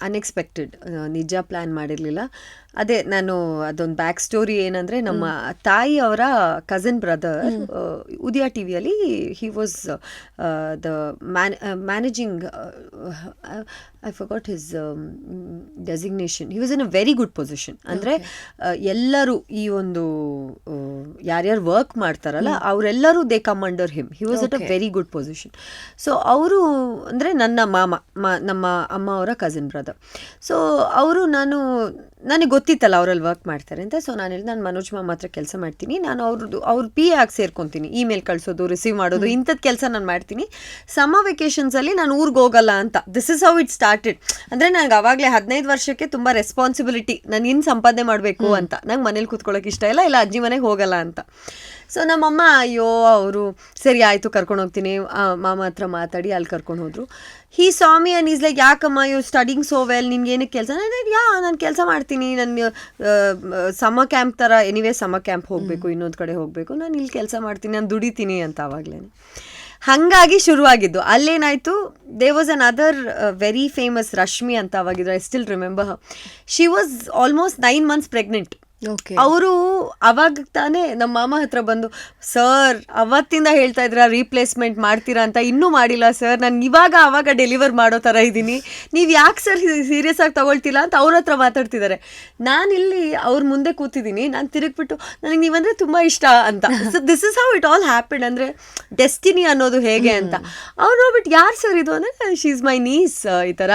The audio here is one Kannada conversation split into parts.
ಅನ್ಎಕ್ಸ್ಪೆಕ್ಟೆಡ್ ನಿಜ ಪ್ಲ್ಯಾನ್ ಮಾಡಿರಲಿಲ್ಲ. ಅದೇ ನಾನು ಅದೊಂದು ಬ್ಯಾಕ್ ಸ್ಟೋರಿ ಏನಂದರೆ ನಮ್ಮ ತಾಯಿ ಅವರ ಕಸಿನ್ ಬ್ರದರ್ ಉದಯ ಟಿ ವಿಯಲ್ಲಿ he was the man managing I forgot his designation he was in a very good position ಅಂದರೆ ಎಲ್ಲರೂ ಈ ಒಂದು ಯಾರ್ಯಾರು ವರ್ಕ್ ಮಾಡ್ತಾರಲ್ಲ ಅವರೆಲ್ಲರೂ they come under him he was at a very good position so ಅವರು ಅಂದರೆ ನನ್ನ ಮಾಮ ಮಾ ನಮ್ಮ ಅಮ್ಮ ಅವರ ಕಸಿನ್ ಬ್ರದರ್ ಸೊ ಅವರು ನಾನು ನನಗೆ ಗೊತ್ತಿತ್ತಲ್ಲ ಅವರಲ್ಲಿ ವರ್ಕ್ ಮಾಡ್ತಾರೆ ಅಂತ. ಸೊ ನಾನು ಹೇಳಿ ನಾನು ಮನೋಜ್ ಮಾಮ ಹತ್ರ ಕೆಲಸ ಮಾಡ್ತೀನಿ. ನಾನು ಅವ್ರದ್ದು ಅವ್ರ ಪಿ ಆಗಿ ಸೇರ್ಕೊತೀನಿ. ಇಮೇಲ್ ಕಳಿಸೋದು ರಿಸೀವ್ ಮಾಡೋದು ಇಂಥದ್ದು ಕೆಲಸ ನಾನು ಮಾಡ್ತೀನಿ. ಸಮ ವೆಕೇಶನ್ಸಲ್ಲಿ ನಾನು ಊರಿಗೆ ಹೋಗಲ್ಲ ಅಂತ. This is how it started ಅಂದರೆ ನನಗೆ ಆವಾಗಲೇ ಹದಿನೈದು ವರ್ಷಕ್ಕೆ ತುಂಬ ರೆಸ್ಪಾನ್ಸಿಬಿಲಿಟಿ ನಾನು ಇನ್ನು ಸಂಪಾದನೆ ಮಾಡಬೇಕು ಅಂತ. ನಂಗೆ ಮನೇಲಿ ಕೂತ್ಕೊಳ್ಳೋಕೆ ಇಷ್ಟ ಇಲ್ಲ ಇಲ್ಲ ಅಜ್ಜಿ ಮನೆಗೆ ಹೋಗಲ್ಲ ಅಂತ ಸೊ ನಮ್ಮಮ್ಮ ಅಯ್ಯೋ ಅವರು ಸರಿ ಆಯಿತು ಕರ್ಕೊಂಡು ಹೋಗ್ತೀನಿ ಮಾಮ ಹತ್ರ ಮಾತಾಡಿ ಅಲ್ಲಿ ಕರ್ಕೊಂಡು ಹೋದರು. ಹೀ ಸ್ವಾಮಿ ಅನ್ ಈಸ್ ಲೈಕ್ ಯಾಕಮ್ಮ ಯು ಸ್ಟಡಿಂಗ್ ಸೋ ವೆಲ್ ನಿನ್ಗೆ ಏನಕ್ಕೆ ಕೆಲಸ? ಯಾ ನಾನು ಕೆಲಸ ಮಾಡ್ತೀನಿ. ನನ್ನ ಸಮ ಕ್ಯಾಂಪ್ ಥರ ಎನಿವೇ ಸಮ ಕ್ಯಾಂಪ್ ಹೋಗಬೇಕು ಇನ್ನೊಂದು ಕಡೆ ಹೋಗಬೇಕು. ನಾನು ಇಲ್ಲಿ ಕೆಲಸ ಮಾಡ್ತೀನಿ ನಾನು ದುಡಿತೀನಿ ಅಂತ ಆವಾಗಲೇ ಹಾಗಾಗಿ ಶುರುವಾಗಿದ್ದು. ಅಲ್ಲೇನಾಯಿತು they was another very famous Rashmi ಅಂತ ಆವಾಗಿದ್ರು I still remember she was almost nine months pregnant ಅವರು ಅವಾಗ ತಾನೇ ನಮ್ಮ ಮಾಮ ಹತ್ರ ಬಂದು ಸರ್ ಅವತ್ತಿಂದ ಹೇಳ್ತಾ ಇದ್ರ ರೀಪ್ಲೇಸ್ಮೆಂಟ್ ಮಾಡ್ತೀರಾ ಅಂತ ಇನ್ನೂ ಮಾಡಿಲ್ಲ ಸರ್. ನಾನು ಇವಾಗ ಅವಾಗ ಡೆಲಿವರ್ ಮಾಡೋ ಥರ ಇದ್ದೀನಿ. ನೀವು ಯಾಕೆ ಸರ್ ಸೀರಿಯಸ್ ಆಗಿ ತಗೊಳ್ತಿಲ್ಲ ಅಂತ ಅವ್ರ ಹತ್ರ ಮಾತಾಡ್ತಿದ್ದಾರೆ. ಇಲ್ಲಿ ಅವ್ರ ಮುಂದೆ ಕೂತಿದ್ದೀನಿ. ನಾನು ತಿರುಗ್ಬಿಟ್ಟು ನನಗೆ ನೀವಂದ್ರೆ ತುಂಬ ಇಷ್ಟ ಅಂತ. So this is how it all happened ಅಂದರೆ ಡೆಸ್ಟಿನಿ ಅನ್ನೋದು ಹೇಗೆ ಅಂತ. ಅವ್ರು ನೋಡ್ಬಿಟ್ಟು ಯಾರು ಸರ್ ಇದು? ಅಂದರೆ ಶಿ ಇಸ್ ಮೈ ನೀಸ್ ಈ ಥರ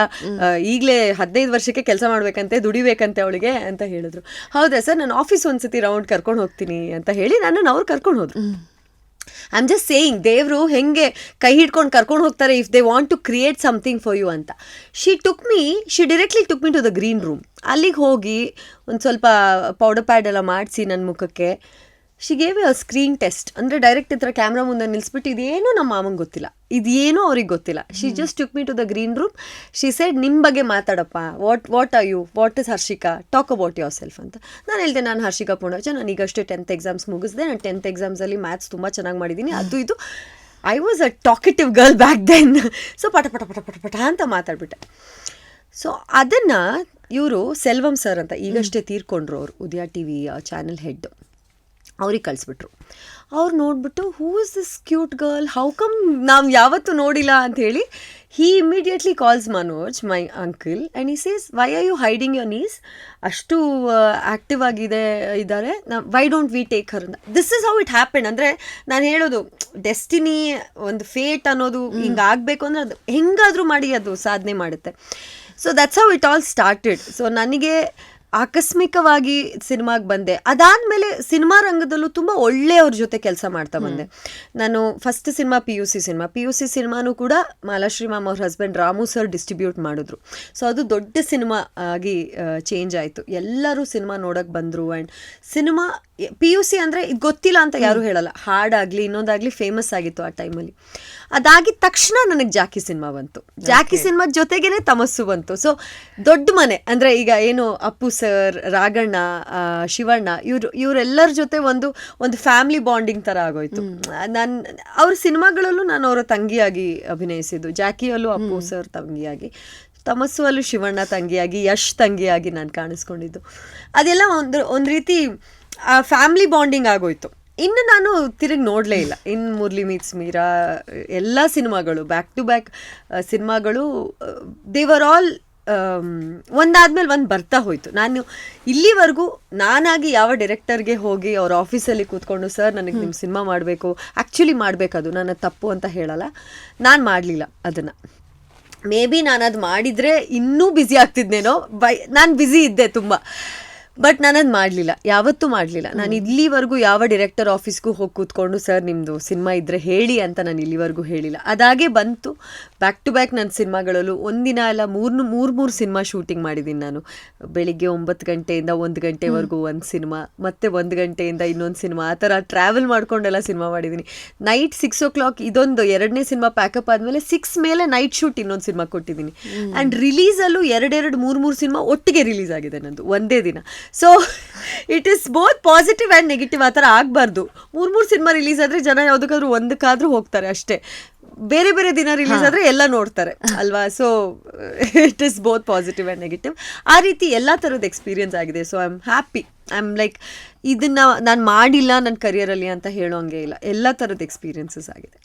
ಈಗಲೇ ಹದಿನೈದು ವರ್ಷಕ್ಕೆ ಕೆಲಸ ಮಾಡ್ಬೇಕಂತೆ ದುಡಿಬೇಕಂತೆ ಅವಳಿಗೆ ಅಂತ ಹೇಳಿದ್ರು. ಹೌದಾ ಸರ್? ನಾನು ಆಫೀಸ್ ಒಂದ್ಸತಿ ರೌಂಡ್ ಕರ್ಕೊಂಡು ಹೋಗ್ತೀನಿ ಅಂತ ಹೇಳಿ ನನ್ನನ್ನು ಅವ್ರು ಕರ್ಕೊಂಡು ಹೋದ್ರು. ಐ ಆಮ್ ಜಸ್ಟ್ ಸೇಯಿಂಗ್ ದೇವರು ಹೆಂಗೆ ಕೈ ಹಿಡ್ಕೊಂಡು ಕರ್ಕೊಂಡು ಹೋಗ್ತಾರೆ if they want to create something for you ಅಂತ. She took me she directly took me to the green room ಅಲ್ಲಿಗೆ ಹೋಗಿ ಒಂದು ಸ್ವಲ್ಪ ಪೌಡರ್ ಪ್ಯಾಡ್ ಎಲ್ಲ ಮಾಡಿಸಿ ನನ್ನ ಮುಖಕ್ಕೆ. She gave a screen test ಅಂದರೆ ಡೈರೆಕ್ಟ್ ಹತ್ರ ಕ್ಯಾಮ್ರಾ ಮುಂದೆ ನಿಲ್ಲಿಸ್ಬಿಟ್ಟು ಇದೇನು ನಮ್ಮ ಮಾಮಂಗೆ ಗೊತ್ತಿಲ್ಲ. ಇದೇನೂ ಅವ್ರಿಗೆ ಗೊತ್ತಿಲ್ಲ. She just took me to the green room she said ನಿಮ್ಮ ಬಗ್ಗೆ ಮಾತಾಡಪ್ಪ. What what are you what is Harshika? Talk about yourself ಅಂತ. ನಾನು ಹೇಳ್ತೇನೆ ನಾನು ಹರ್ಷಿಕಾ ಪೂರ್ಣಚ ನಾನು ಈಗಷ್ಟೇ ಟೆಂತ್ ಎಕ್ಸಾಮ್ಸ್ ಮುಗಿಸಿದೆ. ನಾನು ಟೆಂತ್ ಎಕ್ಸಾಮ್ಸಲ್ಲಿ ಮ್ಯಾಥ್ಸ್ ತುಂಬ ಚೆನ್ನಾಗಿ ಮಾಡಿದ್ದೀನಿ ಅದು ಇದು. I was a talkative girl back then so ಪಟ ಪಟ ಪಟ ಪಟ ಪಟ ಅಂತ ಮಾತಾಡ್ಬಿಟ್ಟೆ. ಸೊ ಅದನ್ನು ಇವರು ಸೆಲ್ವಂ ಸರ್ ಅಂತ ಈಗಷ್ಟೇ ತೀರ್ಕೊಂಡ್ರು ಅವರು Udaya T V channel head ಅವ್ರಿಗೆ ಕಳಿಸ್ಬಿಟ್ರು. ಅವ್ರು ನೋಡಿಬಿಟ್ಟು who is this cute girl how come ನಾವು ಯಾವತ್ತೂ ನೋಡಿಲ್ಲ? ಅಂತ ಹೇಳಿ he immediately calls Manoj my uncle and he sees why are you hiding your niece ಅಷ್ಟು ಆ್ಯಕ್ಟಿವ್ ಆಗಿದೆ ಇದ್ದಾರೆ ನಾ why don't we take her this is how it happen ಅಂದರೆ ನಾನು ಹೇಳೋದು ಡೆಸ್ಟಿನಿ ಒಂದು ಫೇಟ್ ಅನ್ನೋದು ಹಿಂಗೆ ಆಗಬೇಕು ಅಂದರೆ ಅದು ಹೆಂಗಾದರೂ ಮಾಡಿ ಅದು ಸಾಧನೆ ಮಾಡುತ್ತೆ. So that's how it all started so ನನಗೆ ಆಕಸ್ಮಿಕವಾಗಿ ಸಿನಿಮಾಗೆ ಬಂದೆ. ಅದಾದಮೇಲೆ ಸಿನಿಮಾ ರಂಗದಲ್ಲೂ ತುಂಬ ಒಳ್ಳೆಯವ್ರ ಜೊತೆ ಕೆಲಸ ಮಾಡ್ತಾ ಬಂದೆ. ನಾನು first cinema P U C cinema. P U C ಸಿನಿಮಾನೂ ಕೂಡ ಮಾಲಾಶ್ರೀ ಮಾಮ್ ಅವ್ರ ಹಸ್ಬೆಂಡ್ ರಾಮು ಸರ್ ಡಿಸ್ಟ್ರಿಬ್ಯೂಟ್ ಮಾಡಿದ್ರು. ಸೊ ಅದು ದೊಡ್ಡ ಸಿನಿಮಾ ಆಗಿ ಚೇಂಜ್ ಆಯಿತು. ಎಲ್ಲರೂ ಸಿನಿಮಾ ನೋಡೋಕ್ಕೆ ಬಂದರು. And cinema P U C ಅಂದರೆ ಇದು ಗೊತ್ತಿಲ್ಲ ಅಂತ ಯಾರೂ ಹೇಳಲ್ಲ. ಹಾಡಾಗಲಿ ಇನ್ನೊಂದಾಗಲಿ ಫೇಮಸ್ ಆಗಿತ್ತು ಆ ಟೈಮಲ್ಲಿ ಅದಾಗಿದ ತಕ್ಷಣ ನನಗೆ ಜಾಕಿ ಸಿನಿಮಾ ಬಂತು. ಜಾಕಿ ಸಿನಿಮಾ ಜೊತೆಗೇನೆ ತಮಸ್ಸು ಬಂತು. ಸೊ ದೊಡ್ಡ ಮನೆ ಅಂದರೆ ಈಗ ಏನು ಅಪ್ಪು ಸರ್ ರಾಗಣ್ಣ ಶಿವಣ್ಣ ಇವರು ಇವರೆಲ್ಲರ ಜೊತೆ ಒಂದು ಒಂದು ಫ್ಯಾಮಿಲಿ ಬಾಂಡಿಂಗ್ ಥರ ಆಗೋಯ್ತು. ನಾನು ಅವ್ರ ಸಿನಿಮಾಗಳಲ್ಲೂ ನಾನು ಅವರ ತಂಗಿಯಾಗಿ ಅಭಿನಯಿಸಿದ್ದು. ಜಾಕಿಯಲ್ಲೂ ಅಪ್ಪು ಸರ್ ತಂಗಿಯಾಗಿ ತಮಸ್ಸು ಅಲ್ಲೂ ಶಿವಣ್ಣ ತಂಗಿಯಾಗಿ ಯಶ್ ತಂಗಿಯಾಗಿ ನಾನು ಕಾಣಿಸ್ಕೊಂಡಿದ್ದು. ಅದೆಲ್ಲ ಒಂದು ಒಂದು ರೀತಿ ಫ್ಯಾಮಿಲಿ ಬಾಂಡಿಂಗ್ ಆಗೋಯ್ತು. ಇನ್ನು ನಾನು ತಿರುಗಿ ನೋಡಲೇ ಇಲ್ಲ. ಇನ್ನು ಮುರ್ಲಿ ಮೀಟ್ಸ್ ಮೀರಾ ಎಲ್ಲ ಸಿನಿಮಾಗಳು ಬ್ಯಾಕ್ ಟು ಬ್ಯಾಕ್ ಸಿನಿಮಾಗಳು ದೇವರ್ ಆಲ್ ಒಂದಾದ್ಮೇಲೆ ಒಂದು ಬರ್ತಾ ಹೋಯಿತು. ನಾನು ಇಲ್ಲಿವರೆಗೂ ನಾನಾಗಿ ಯಾವ ಡೈರೆಕ್ಟರ್ಗೆ ಹೋಗಿ ಅವ್ರ ಆಫೀಸಲ್ಲಿ ಕೂತ್ಕೊಂಡು ಸರ್ ನನಗೆ ನಿಮ್ಮ ಸಿನಿಮಾ ಮಾಡಬೇಕು. ಆ್ಯಕ್ಚುಲಿ ಮಾಡಬೇಕದು ನನ್ನ ತಪ್ಪು ಅಂತ ಹೇಳಲ್ಲ. ನಾನು ಮಾಡಲಿಲ್ಲ ಅದನ್ನು. ಮೇ ಬಿ ನಾನು ಅದು ಮಾಡಿದರೆ ಇನ್ನೂ ಬ್ಯುಸಿ ಆಗ್ತಿದ್ನೇನೋ ಬೈ ನಾನು ಬ್ಯುಸಿ ಇದ್ದೆ ತುಂಬ. ಬಟ್ ನಾನು ಅದು ಮಾಡಲಿಲ್ಲ ಯಾವತ್ತೂ ಮಾಡಲಿಲ್ಲ. ನಾನು ಇಲ್ಲಿವರೆಗೂ ಯಾವ ಡೈರೆಕ್ಟರ್ ಆಫೀಸ್ಗೂ ಹೋಗಿ ಕೂತ್ಕೊಂಡು ಸರ್ ನಿಮ್ಮದು ಸಿನಿಮಾ ಇದ್ದರೆ ಹೇಳಿ ಅಂತ ನಾನು ಇಲ್ಲಿವರೆಗೂ ಹೇಳಿಲ್ಲ. ಅದಾಗೆ ಬಂತು. ಬ್ಯಾಕ್ ಟು ಬ್ಯಾಕ್ ನನ್ನ ಸಿನಿಮಾಗಳಲ್ಲೂ ಒಂದಿನ ಎಲ್ಲ ಮೂರು ಮೂರು ಮೂರು ಸಿನಿಮಾ ಶೂಟಿಂಗ್ ಮಾಡಿದ್ದೀನಿ ನಾನು. ಬೆಳಿಗ್ಗೆ ಒಂಬತ್ತು ಗಂಟೆಯಿಂದ ಒಂದು ಗಂಟೆವರೆಗೂ ಒಂದು ಸಿನಿಮಾ ಮತ್ತೆ ಒಂದು ಗಂಟೆಯಿಂದ ಇನ್ನೊಂದು ಸಿನಿಮಾ ಆ ಥರ ಟ್ರಾವೆಲ್ ಮಾಡಿಕೊಂಡೆಲ್ಲ ಸಿನಿಮಾ ಮಾಡಿದ್ದೀನಿ ನೈಟ್ ಸಿಕ್ಸ್ ಓ ಕ್ಲಾಕ್ ಇದೊಂದು ಎರಡನೇ ಸಿನಿಮಾ ಪ್ಯಾಕಪ್ ಆದಮೇಲೆ ಸಿಕ್ಸ್ ಮೇಲೆ ನೈಟ್ ಶೂಟ್ ಇನ್ನೊಂದು ಸಿನಿಮಾ ಕೊಟ್ಟಿದ್ದೀನಿ ಆ್ಯಂಡ್ ರಿಲೀಸಲ್ಲೂ ಎರಡೆರಡು ಮೂರು ಮೂರು ಸಿನಿಮಾ ಒಟ್ಟಿಗೆ ರಿಲೀಸ್ ಆಗಿದೆ ನಂದು ಒಂದೇ ದಿನ. So it is both positive and negative ಆ ಥರ ಆಗಬಾರ್ದು. ಮೂರು ಮೂರು ಸಿನಿಮಾ ರಿಲೀಸ್ ಆದರೆ ಜನ ಯಾವುದಕ್ಕಾದ್ರೂ ಒಂದಕ್ಕಾದ್ರೂ ಹೋಗ್ತಾರೆ ಅಷ್ಟೇ. ಬೇರೆ ಬೇರೆ ದಿನ ರಿಲೀಸ್ ಆದರೆ ಎಲ್ಲ ನೋಡ್ತಾರೆ ಅಲ್ವಾ? So it is both positive and negative ಆ ರೀತಿ ಎಲ್ಲ ಥರದ ಎಕ್ಸ್ಪೀರಿಯೆನ್ಸ್ ಆಗಿದೆ. So I am happy I am like ಇದನ್ನು ನಾನು ಮಾಡಿಲ್ಲ ನನ್ನ ಕರಿಯರಲ್ಲಿ ಅಂತ ಹೇಳೋಂಗೆ ಇಲ್ಲ. ಎಲ್ಲ ಥರದ ಎಕ್ಸ್ಪೀರಿಯನ್ಸಸ್ ಆಗಿದೆ.